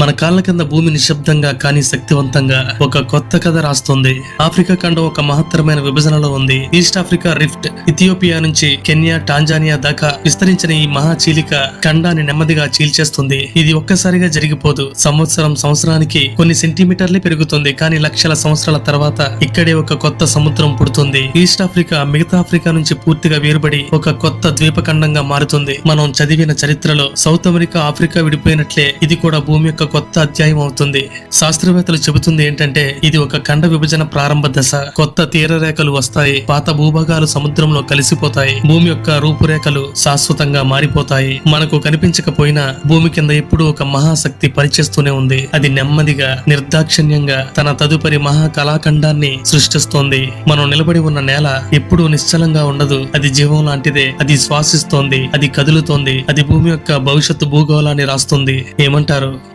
మన కాళ్ళ కింద భూమి నిశ్శబ్దంగా కానీ శక్తివంతంగా ఒక కొత్త కథ రాస్తుంది. ఆఫ్రికా ఖండం ఒక మహత్తరమైన విభజనలో ఉంది. ఈస్ట్ ఆఫ్రికా రిఫ్ట్ ఇథియోపియా నుంచి కెన్యా టాంజానియా దాకా విస్తరించిన ఈ మహా చీలిక ఖండాన్ని నెమ్మదిగా చీల్చేస్తుంది. ఇది ఒక్కసారిగా జరిగిపోదు. సంవత్సరం సంవత్సరానికి కొన్ని సెంటీమీటర్లే పెరుగుతుంది. కానీ లక్షల సంవత్సరాల తర్వాత ఇక్కడే ఒక కొత్త సముద్రం పుడుతుంది. ఈస్ట్ ఆఫ్రికా మిగతా ఆఫ్రికా నుంచి పూర్తిగా వేరుపడి ఒక కొత్త ద్వీపఖండంగా మారుతుంది. మనం చదివిన చరిత్రలో సౌత్ అమెరికా ఆఫ్రికా విడిపోయినట్లే ఇది కూడా భూమి యొక్క కొత్త అధ్యాయం అవుతుంది. శాస్త్రవేత్తలు చెబుతుంది ఏంటంటే ఇది ఒక ఖండ విభజన ప్రారంభ దశ. కొత్త తీరరేఖలు వస్తాయి పాత భూభాగాలు సముద్రంలో కలిసిపోతాయి భూమి యొక్క రూపురేఖలు శాశ్వతంగా మారిపోతాయి. మనకు కనిపించకపోయినా భూమి కింద ఎప్పుడూ ఒక మహాశక్తి పనిచేస్తూనే ఉంది. అది నెమ్మదిగా నిర్దాక్షిణ్యంగా తన తదుపరి మహా కళాఖండాన్ని సృష్టిస్తోంది. మనం నిలబడి ఉన్న నేల ఎప్పుడూ నిశ్చలంగా ఉండదు. అది జీవం లాంటిదే అది శ్వాసిస్తోంది అది కదులుతోంది అది భూమి యొక్క భవిష్యత్తు భూగోళాన్ని రాస్తుంది. ఏమంటారు?